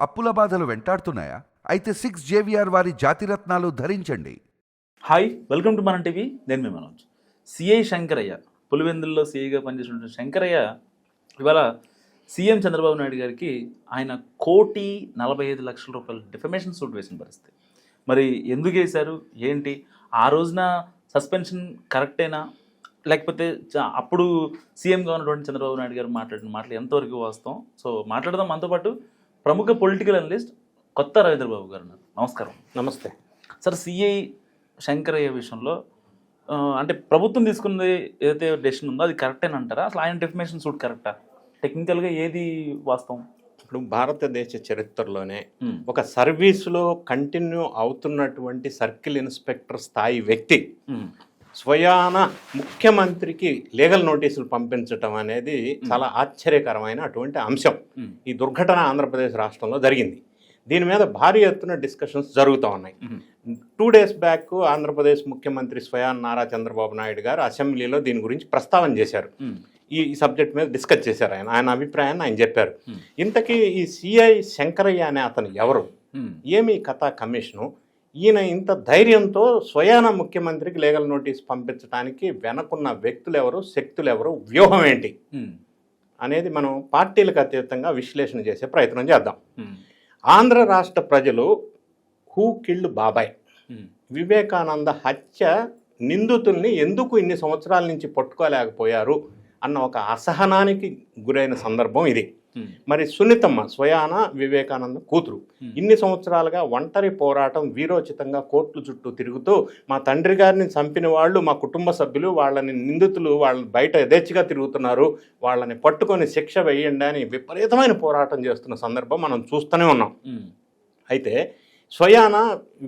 అప్పుల బాధలు వెంటాడుతున్నాయా? అయితే సిక్స్ జేవిఆర్ వారి జాతిరత్నాలు ధరించండి. Hi welcome to Mana TV నేను మీ మనోజ్. సిఐ శంకరయ్య. పులివెందుల్లో సిఐగా పనిచేస్తున్న శంకరయ్య ఇవాళ సీఎం చంద్రబాబు నాయుడు గారికి ఆయన కోటి నలభై ఐదు లక్షల రూపాయలు డిఫమేషన్ సూట్ వేసిన పరిస్థితి. మరి ఎందుకు వేశారు? ఏంటి? ఆ రోజున సస్పెన్షన్ కరెక్టేనా లేకపోతే అప్పుడు సీఎంగా ఉన్నటువంటి చంద్రబాబు నాయుడు గారు మాట్లాడిన మాటలు ఎంతవరకు వాస్తవం? సో మాట్లాడదాం మనతో పాటు. ప్రముఖ పొలిటికల్ అనలిస్ట్ కొత్త రవీంద్రబాబు గారు నమస్కారం. నమస్తే. సార్ సిఐ శంకరయ్య విషయంలో అంటే ప్రభుత్వం తీసుకున్నది ఏదైతే డెసిషన్ ఉందో అది కరెక్టేనా అంటారా? అసలు ఆయన డెఫినేషన్ సూట్ కరెక్టా టెక్నికల్గా ఏది వాస్తవం? ఇప్పుడు భారతదేశ చరిత్రలోనే ఒక సర్వీసులో కంటిన్యూ అవుతున్నటువంటి సర్కిల్ ఇన్స్పెక్టర్ స్థాయి వ్యక్తి స్వయాన ముఖ్యమంత్రికి లీగల్ నోటీసులు పంపించటం అనేది చాలా ఆశ్చర్యకరమైన అటువంటి అంశం. ఈ దుర్ఘటన ఆంధ్రప్రదేశ్ రాష్ట్రంలో జరిగింది. దీని మీద భారీ ఎత్తున డిస్కషన్స్ జరుగుతూ ఉన్నాయి. టూ డేస్ బ్యాక్ ఆంధ్రప్రదేశ్ ముఖ్యమంత్రి స్వయాన్ నారా చంద్రబాబు నాయుడు గారు అసెంబ్లీలో దీని గురించి ప్రస్తావన చేశారు. ఈ సబ్జెక్ట్ మీద డిస్కస్ చేశారు ఆయన. ఆయన అభిప్రాయాన్ని ఆయన చెప్పారు. ఇంతకీ ఈ సిఐ శంకరయ్య అనే అతను ఎవరు? ఏమి కథా కమిషను? ఈయన ఇంత ధైర్యంతో స్వయాన ముఖ్యమంత్రికి లీగల్ నోటీస్ పంపించడానికి వెనకున్న వ్యక్తులు ఎవరు శక్తులు ఎవరు వ్యూహం ఏంటి? అనేది మనం పార్టీలకు అతీతంగా విశ్లేషణ చేసే ప్రయత్నం చేద్దాం. ఆంధ్ర రాష్ట్ర ప్రజలు హూ కిల్డ్ బాబాయ్. వివేకానంద హత్య నిందితుల్ని ఎందుకు ఇన్ని సంవత్సరాల నుంచి పట్టుకోలేకపోయారు అన్న ఒక అసహనానికి గురైన సందర్భం ఇది. మరి సునీతమ్మ స్వయాన వివేకానంద కూతురు. ఇన్ని సంవత్సరాలుగా ఒంటరి పోరాటం వీరోచితంగా కోర్టుల చుట్టూ తిరుగుతూ మా తండ్రి గారిని చంపిన వాళ్ళు మా కుటుంబ సభ్యులు వాళ్ళని నిందితులు వాళ్ళని బయట యథేచ్ఛగా తిరుగుతున్నారు వాళ్ళని పట్టుకొని శిక్ష వేయండి అని విపరీతమైన పోరాటం చేస్తున్న సందర్భం మనం చూస్తూనే ఉన్నాం. అయితే స్వయాన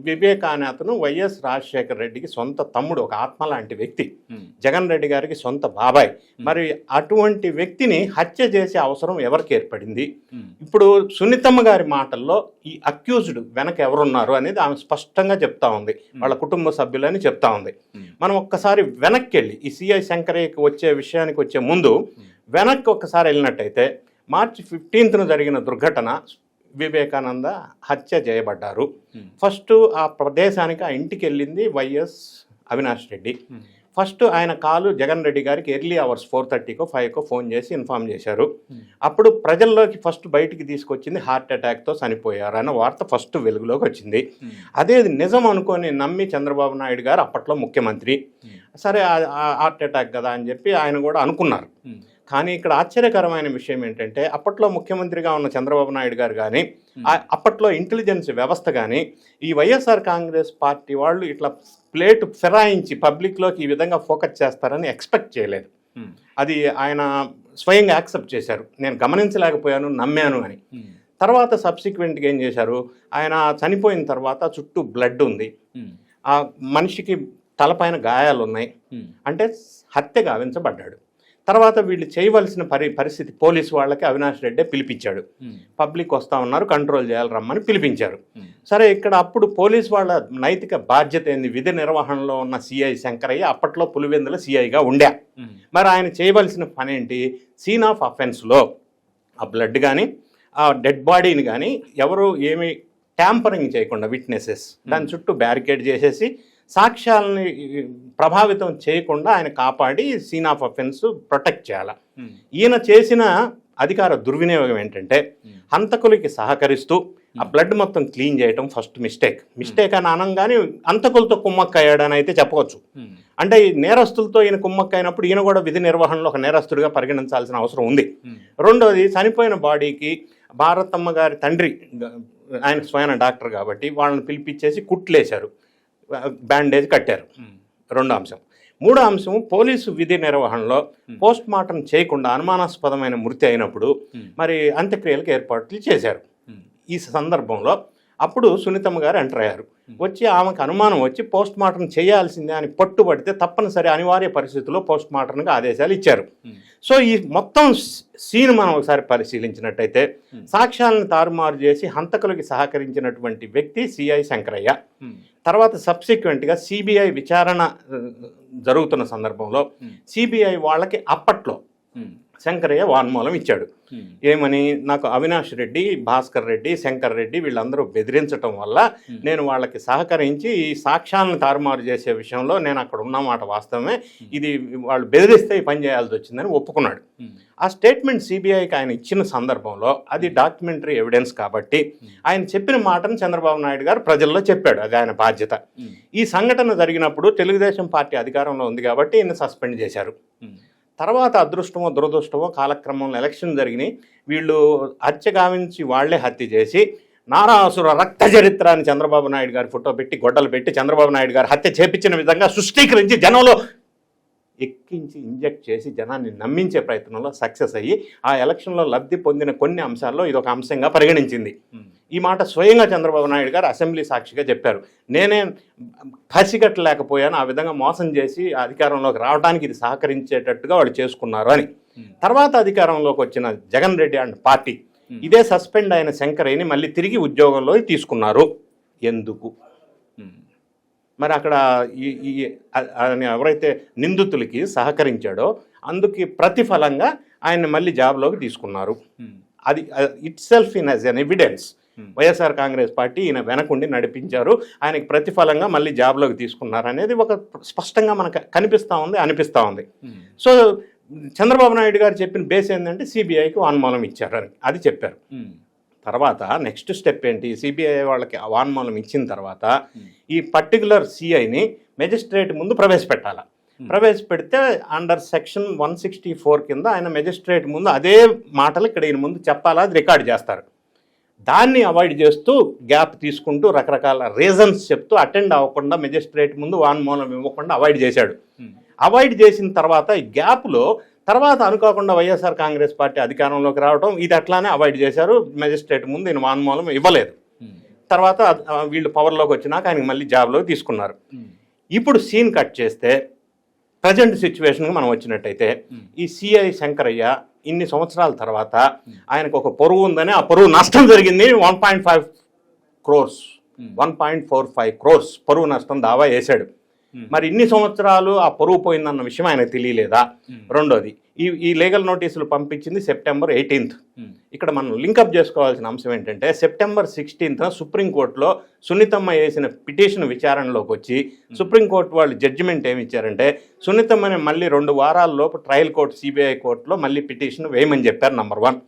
వివేక అనే అతను వైఎస్ రాజశేఖర రెడ్డికి సొంత తమ్ముడు ఒక ఆత్మ లాంటి వ్యక్తి జగన్ రెడ్డి గారికి సొంత బాబాయ్. మరి అటువంటి వ్యక్తిని హత్య చేసే అవసరం ఎవరికి ఏర్పడింది? ఇప్పుడు సునీతమ్మ గారి మాటల్లో ఈ అక్యూజ్డ్ వెనక ఎవరున్నారు అనేది ఆమె స్పష్టంగా చెప్తా ఉంది. వాళ్ళ కుటుంబ సభ్యులని చెప్తా ఉంది. మనం ఒక్కసారి వెనక్కి వెళ్ళి ఈ సిఐ శంకరయ్యకి వచ్చే విషయానికి వచ్చే ముందు వెనక్కి ఒక్కసారి వెళ్ళినట్టయితే మార్చి ఫిఫ్టీన్త్న జరిగిన దుర్ఘటన వివేకానంద హత్య చేయబడ్డారు. ఫస్ట్ ఆ ప్రదేశానికి ఆ ఇంటికి వెళ్ళింది వైఎస్ అవినాష్ రెడ్డి. ఫస్ట్ ఆయన కాలు జగన్ రెడ్డి గారికి ఎర్లీ అవర్స్ ఫోర్ థర్టీకో ఫైవ్కో ఫోన్ చేసి ఇన్ఫామ్ చేశారు. ఉమ్, అప్పుడు ప్రజల్లోకి ఫస్ట్ బయటికి తీసుకొచ్చింది హార్ట్ అటాక్తో చనిపోయారు అన్న వార్త ఫస్ట్ వెలుగులోకి వచ్చింది. అదే నిజం అనుకొని నమ్మి చంద్రబాబు నాయుడు గారు అప్పట్లో ముఖ్యమంత్రి. సరే హార్ట్ అటాక్ కదా అని చెప్పి ఆయన కూడా అనుకున్నారు. కానీ ఇక్కడ ఆశ్చర్యకరమైన విషయం ఏంటంటే అప్పట్లో ముఖ్యమంత్రిగా ఉన్న చంద్రబాబు నాయుడు గారు కానీ అప్పట్లో ఇంటెలిజెన్స్ వ్యవస్థ కానీ ఈ వైఎస్ఆర్ కాంగ్రెస్ పార్టీ వాళ్ళు ఇట్లా ప్లేట్ ఫిరాయించి పబ్లిక్లోకి ఈ విధంగా ఫోకస్ చేస్తారని ఎక్స్పెక్ట్ చేయలేదు. అది ఆయన స్వయంగా యాక్సెప్ట్ చేశారు. నేను గమనించలేకపోయాను నమ్మాను అని. తర్వాత సబ్సిక్వెంట్గా ఏం చేశారు? ఆయన చనిపోయిన తర్వాత చుట్టూ బ్లడ్ ఉంది. ఆ మనిషికి తలపైన గాయాలు ఉన్నాయి అంటే హత్య గావించబడ్డాడు. తర్వాత వీళ్ళు చేయవలసిన పరి పరిస్థితి పోలీసు వాళ్ళకి అవినాష్ రెడ్డి పిలిపించాడు. పబ్లిక్ వస్తా ఉన్నారు కంట్రోల్ చేయాలి రమ్మని పిలిపించారు సరే ఇక్కడ అప్పుడు పోలీస్ వాళ్ళ నైతిక బాధ్యత ఏంది? విధి నిర్వహణలో ఉన్న సిఐ శంకరయ్య అప్పట్లో పులివెందుల సిఐగా ఉండా. మరి ఆయన చేయవలసిన పని ఏంటి సీన్ ఆఫ్ అఫెన్స్లో ఆ బ్లడ్ కానీ ఆ డెడ్ బాడీని కానీ ఎవరు ఏమి ట్యాంపరింగ్ చేయకుండా విట్నెసెస్. దాని చుట్టూ బ్యారికేడ్ చేసేసి సాక్ష్యాలని ప్రభావితం చేయకుండా ఆయన కాపాడి సీన్ ఆఫ్ అఫెన్స్ ప్రొటెక్ట్ చేయాలి. ఉమ్, ఈయన చేసిన అధికార దుర్వినియోగం ఏంటంటే Hmm. హంతకులకి సహకరిస్తూ ఆ బ్లడ్ మొత్తం క్లీన్ చేయటం ఫస్ట్ మిస్టేక్. మిస్టేక్ అని అనగానే హంతకులతో కుమ్మక్కయ్యాడని అయితే చెప్పవచ్చు. అంటే ఈ నేరస్తులతో ఈయన కుమ్మక్కైనప్పుడు ఈయన కూడా విధి నిర్వహణలో ఒక నేరస్తుడిగా పరిగణించాల్సిన అవసరం ఉంది. రెండోది చనిపోయిన బాడీకి భారతమ్మ గారి తండ్రి ఆయన స్వయం డాక్టర్ కాబట్టి వాళ్ళని పిలిపించేసి కుట్లేశారు. బ్యాండేజ్ కట్టారు. ఉమ్, రెండో అంశం. మూడో అంశం పోలీసు విధి నిర్వహణలో పోస్ట్ మార్టం చేయకుండా అనుమానాస్పదమైన మృతి అయినప్పుడు Hmm. మరి అంత్యక్రియలకు ఏర్పాట్లు చేశారు. ఈ సందర్భంలో అప్పుడు సునీతమ్మ గారు ఎంటర్ అయ్యారు. వచ్చి ఆమెకు అనుమానం వచ్చి పోస్ట్ మార్టం చేయాల్సిందే అని పట్టుబడితే తప్పనిసరి అనివార్య పరిస్థితుల్లో పోస్ట్ మార్టంకి ఆదేశాలు ఇచ్చారు. సో ఈ మొత్తం సీన్ మనం ఒకసారి పరిశీలించినట్టయితే Hmm. సాక్ష్యాలను తారుమారు చేసి హంతకులకి సహకరించినటువంటి వ్యక్తి సిఐ శంకరయ్య. తర్వాత సబ్సిక్వెంట్గా సిబిఐ విచారణ జరుగుతున్న సందర్భంలో. సిబిఐ వాళ్ళకి అప్పట్లో శంకరయ్య వాన్మూలం ఇచ్చాడు. ఏమని నాకు అవినాష్ రెడ్డి భాస్కర్ రెడ్డి శంకర్ రెడ్డి వీళ్ళందరూ బెదిరించటం వల్ల నేను వాళ్ళకి సహకరించి ఈ సాక్ష్యాలను తారుమారు చేసే విషయంలో నేను అక్కడ ఉన్నమాట వాస్తవమే. ఇది వాళ్ళు బెదిరిస్తే పని చేయాల్సి వచ్చిందని ఒప్పుకున్నాడు. ఆ స్టేట్మెంట్ సిబిఐకి ఆయన ఇచ్చిన సందర్భంలో అది డాక్యుమెంటరీ ఎవిడెన్స్ కాబట్టి ఆయన చెప్పిన మాటను చంద్రబాబు నాయుడు గారు ప్రజల్లో చెప్పాడు. అది ఆయన బాధ్యత. ఈ సంఘటన జరిగినప్పుడు తెలుగుదేశం పార్టీ అధికారంలో ఉంది కాబట్టి ఈయన సస్పెండ్ చేశారు. తర్వాత అదృష్టమో దురదృష్టమో కాలక్రమంలో ఎలక్షన్ జరిగినాయి. వీళ్ళు హత్య గావించి వాళ్ళే హత్య చేసి నారాసుర రక్త చరిత్ర అని చంద్రబాబు నాయుడు గారి ఫోటో పెట్టి గొడ్డలు పెట్టి చంద్రబాబు నాయుడు గారు హత్య చేపించిన విధంగా సృష్టీకరించి జనంలో ఎక్కించి ఇంజెక్ట్ చేసి జనాన్ని నమ్మించే ప్రయత్నంలో సక్సెస్ అయ్యి ఆ ఎలక్షన్లో లబ్ధి పొందిన కొన్ని అంశాల్లో ఇది ఒక అంశంగా పరిగణించింది. ఈ మాట స్వయంగా చంద్రబాబు నాయుడు గారు అసెంబ్లీ సాక్షిగా చెప్పారు నేనే పసిగట్టలేకపోయాను ఆ విధంగా మోసం చేసి అధికారంలోకి రావడానికి ఇది సహకరించేటట్టుగా వాళ్ళు చేసుకున్నారు అని. తర్వాత అధికారంలోకి వచ్చిన జగన్ రెడ్డి అండ్ పార్టీ ఇదే సస్పెండ్ అయిన శంకరయ్యని మళ్ళీ తిరిగి ఉద్యోగంలో తీసుకున్నారు ఎందుకు. మరి అక్కడ ఈ ఆయన ఎవరైతే నిందితులకి సహకరించాడో అందుకు ప్రతిఫలంగా ఆయన్ని మళ్ళీ జాబ్లోకి తీసుకున్నారు. అది itself in as an evidence. YSR Congress party ఈయన వెనకుండి నడిపించారు ఆయనకి ప్రతిఫలంగా మళ్ళీ జాబ్లోకి తీసుకున్నారు అనేది ఒక స్పష్టంగా మనకు కనిపిస్తూ ఉంది అనిపిస్తూ ఉంది. సో చంద్రబాబు నాయుడు గారు చెప్పిన బేస్ ఏంటంటే సిబిఐకి వాన్మూలం ఇచ్చారు అది చెప్పారు. తర్వాత నెక్స్ట్ స్టెప్ ఏంటి? సిబిఐ వాళ్ళకి వాన్మూలం ఇచ్చిన తర్వాత. ఈ పర్టికులర్ సిఐని మెజిస్ట్రేట్ ముందు ప్రవేశపెట్టాలి. ప్రవేశపెడితే under section one sixty four కింద ఆయన మెజిస్ట్రేట్ ముందు అదే మాటలు ఇక్కడ ఈయన ముందు చెప్పాలా? అది రికార్డ్ చేస్తారు. దాన్ని అవాయిడ్ చేస్తూ గ్యాప్ తీసుకుంటూ రకరకాల రీజన్స్ చెప్తూ అటెండ్ అవ్వకుండా మెజిస్ట్రేట్ ముందు వాన్మూలం ఇవ్వకుండా అవాయిడ్ చేశాడు. అవాయిడ్ చేసిన తర్వాత ఈ గ్యాప్లో తర్వాత అనుకోకుండా వైఎస్ఆర్ కాంగ్రెస్ పార్టీ అధికారంలోకి రావడం ఇది అట్లానే అవాయిడ్ చేశారు మెజిస్ట్రేట్ ముందు ఈయన వాన్మూలం ఇవ్వలేదు. తర్వాత వీళ్ళు పవర్లోకి వచ్చినాక ఆయనకి మళ్ళీ జాబ్లోకి తీసుకున్నారు. ఇప్పుడు సీన్ కట్ చేస్తే ప్రజెంట్ సిచ్యువేషన్కి మనం వచ్చినట్టయితే. ఈ సిఐ శంకరయ్య ఇన్ని సంవత్సరాల తర్వాత ఆయనకు ఒక పొరుగు ఉందని ఆ పొరుగు నష్టం జరిగింది one point five crores. One point four five crores పొరుగు నష్టం దావా వేశాడు. మరి ఇన్ని సంవత్సరాలు ఆ పొరుగు పోయిందన్న విషయం ఆయనకు తెలియలేదా? Hmm. రెండోది ఈ ఈ లీగల్ నోటీసులు పంపించింది సెప్టెంబర్ ఎయిటీన్త్ ఉమ్. ఇక్కడ మనం లింకప్ చేసుకోవాల్సిన అంశం ఏంటంటే సెప్టెంబర్ సిక్స్టీన్త్న సుప్రీంకోర్టులో సునీతమ్మ వేసిన పిటిషన్ విచారణలోకి వచ్చి సుప్రీంకోర్టు వాళ్ళు జడ్జిమెంట్ ఏమి ఇచ్చారంటే సునీతమ్మని మళ్ళీ రెండు వారాల లోపు ట్రయల్ కోర్టు సిబిఐ కోర్టులో మళ్ళీ పిటిషన్ వేయమని చెప్పారు number one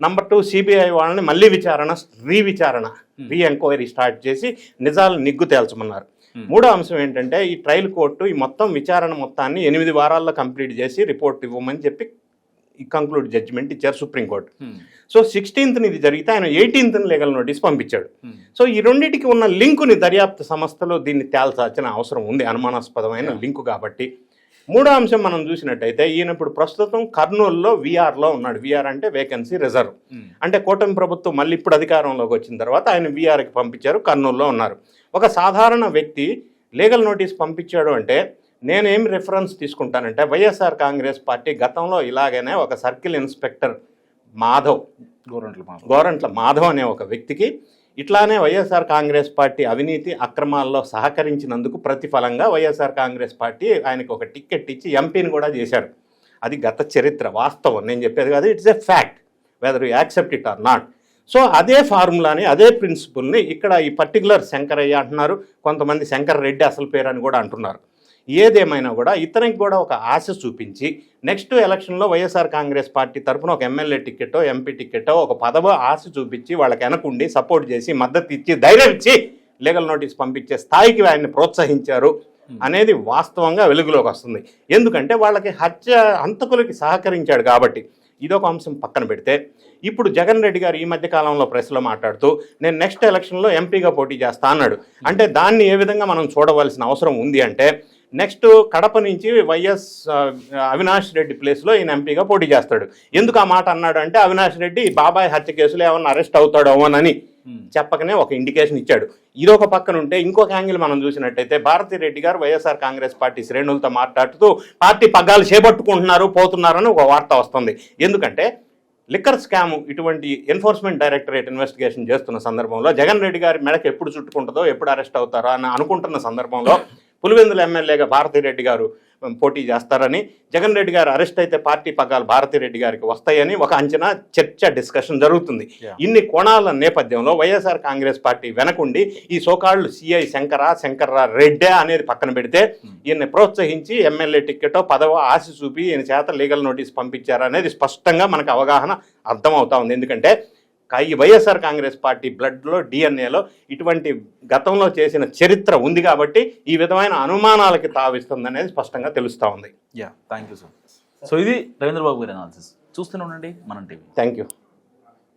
number two CBI వాళ్ళని మళ్ళీ విచారణ రీ విచారణ రీ ఎంక్వైరీ స్టార్ట్ చేసి నిజాలు నిగ్గు తేల్చమన్నారు. మూడో అంశం ఏంటంటే ఈ ట్రయల్ కోర్టు ఈ మొత్తం విచారణ మొత్తాన్ని ఎనిమిది వారాల్లో కంప్లీట్ చేసి రిపోర్ట్ ఇవ్వమని చెప్పి ఈ కంక్లూడ్ జడ్జిమెంట్ ఇచ్చారు సుప్రీంకోర్టు. ఉమ్. సో సిక్స్టీన్త్ని ఇది జరిగితే ఆయన ఎయిటీన్త్ని లీగల్ నోటీస్ పంపించాడు. ఉమ్. సో ఈ రెండింటికి ఉన్న లింకుని దర్యాప్తు సంస్థలు దీన్ని తేల్చాల్సిన అవసరం ఉంది అనుమానాస్పదమైన లింకు కాబట్టి. మూడో అంశం మనం చూసినట్టయితే ఈయన ఇప్పుడు ప్రస్తుతం కర్నూలులో వీఆర్లో ఉన్నాడు. వీఆర్ అంటే వేకెన్సీ రిజర్వ్. అంటే కూటమి ప్రభుత్వం మళ్ళీ ఇప్పుడు అధికారంలోకి వచ్చిన తర్వాత ఆయన వీఆర్కి పంపించారు కర్నూలులో ఉన్నారు. ఒక సాధారణ వ్యక్తి లీగల్ నోటీస్ పంపించాడు అంటే నేనేం రిఫరెన్స్ తీసుకుంటానంటే వైఎస్ఆర్ కాంగ్రెస్ పార్టీ గతంలో ఇలాగనే ఒక సర్కిల్ ఇన్స్పెక్టర్ మాధవ్. గోరంట్ల మామ. గోరంట్ల మాధవ్ అనే ఒక వ్యక్తికి ఇట్లానే వైఎస్ఆర్ కాంగ్రెస్ పార్టీ అవినీతి అక్రమాల్లో సహకరించినందుకు ప్రతిఫలంగా వైఎస్ఆర్ కాంగ్రెస్ పార్టీ ఆయనకు ఒక టికెట్ ఇచ్చి ఎంపీని కూడా చేశారు అది గత చరిత్ర వాస్తవం. నేను చెప్పేది కాదు it's a fact whether you accept it or not. So అదే ఫార్ములాని అదే ప్రిన్సిపల్ని ఇక్కడ ఈ పర్టికులర్ శంకరయ్య అంటున్నారు కొంతమంది శంకర్ రెడ్డి అసలు పేరు అని కూడా అంటున్నారు. ఏదేమైనా కూడా ఇతనికి కూడా ఒక ఆశ చూపించి నెక్స్ట్ ఎలక్షన్లో వైఎస్ఆర్ కాంగ్రెస్ పార్టీ తరఫున ఒక ఎమ్మెల్యే టికెటో ఎంపీ టికెటో ఒక పదవ ఆశ చూపించి వాళ్ళకి వెనకుండి సపోర్ట్ చేసి మద్దతు ఇచ్చి ధైర్యం ఇచ్చి లీగల్ నోటీస్ పంపించే స్థాయికి ఆయన్ని ప్రోత్సహించారు. అనేది వాస్తవంగా వెలుగులోకి వస్తుంది. ఎందుకంటే వాళ్ళకి హత్య హంతకులకి సహకరించాడు కాబట్టి ఇదొక అంశం పక్కన పెడితే ఇప్పుడు జగన్ రెడ్డి గారు ఈ మధ్య కాలంలో ప్రెస్లో మాట్లాడుతూ నేను నెక్స్ట్ ఎలక్షన్లో ఎంపీగా పోటీ చేస్తా అన్నాడు. అంటే దాన్ని ఏ విధంగా మనం చూడవలసిన అవసరం ఉంది అంటే నెక్స్ట్ కడప నుంచి వైఎస్ అవినాష్ రెడ్డి ప్లేస్లో ఈయన ఎంపీగా పోటీ చేస్తాడు. ఎందుకు ఆ మాట అన్నాడు అంటే అవినాష్ రెడ్డి బాబాయ్ హత్య కేసులో ఏమన్నా అరెస్ట్ అవుతాడోమోనని. Hmm. చెప్పకనే ఒక ఇండికేషన్ ఇచ్చాడు. ఇదొక పక్కన ఉంటే ఇంకొక యాంగిల్ మనం చూసినట్టయితే భారతీ రెడ్డి గారు వైఎస్ఆర్ కాంగ్రెస్ పార్టీ శ్రేణులతో మాట్లాడుతూ పార్టీ పగ్గాలు చేపట్టుకుంటున్నారు పోతున్నారని ఒక వార్త వస్తుంది. ఎందుకంటే లిక్కర్ స్కామ్ ఇటువంటి ఎన్ఫోర్స్మెంట్ డైరెక్టరేట్ ఇన్వెస్టిగేషన్ చేస్తున్న సందర్భంలో జగన్ రెడ్డి గారి మెడకు ఎప్పుడు చుట్టుకుంటుందో ఎప్పుడు అరెస్ట్ అవుతారో అని అనుకుంటున్న సందర్భంలో పులివెందుల ఎమ్మెల్యేగా భారతీ రెడ్డి గారు పోటీ చేస్తారని జగన్ రెడ్డి గారు అరెస్ట్ అయితే పార్టీ పగ్గాలు భారతిరెడ్డి గారికి వస్తాయని ఒక అంచనా చర్చ డిస్కషన్ జరుగుతుంది. ఇన్ని కోణాల నేపథ్యంలో వైఎస్ఆర్ కాంగ్రెస్ పార్టీ వెనకుండి ఈ సోకాళ్ళు సిఐ శంకర శంకర్రా రెడ్డే అనేది పక్కన పెడితే ఈయన్ని ప్రోత్సహించి ఎమ్మెల్యే టికెటో పదవ ఆశ చూపి ఈయన చేత లీగల్ నోటీస్ పంపించారనేది స్పష్టంగా మనకు అవగాహన అర్థమవుతా ఉంది. ఎందుకంటే ఈ వైఎస్ఆర్ కాంగ్రెస్ పార్టీ బ్లడ్లో డిఎన్ఏలో ఇటువంటి గతంలో చేసిన చరిత్ర ఉంది కాబట్టి ఈ విధమైన అనుమానాలకి తావిస్తుంది అనేది స్పష్టంగా తెలుస్తూ ఉంది. Yeah thank you so so ఇది రవీంద్రబాబు గారి అనాలిసిస్ చూస్తూనే ఉండండి మనం టీవీ. Thank you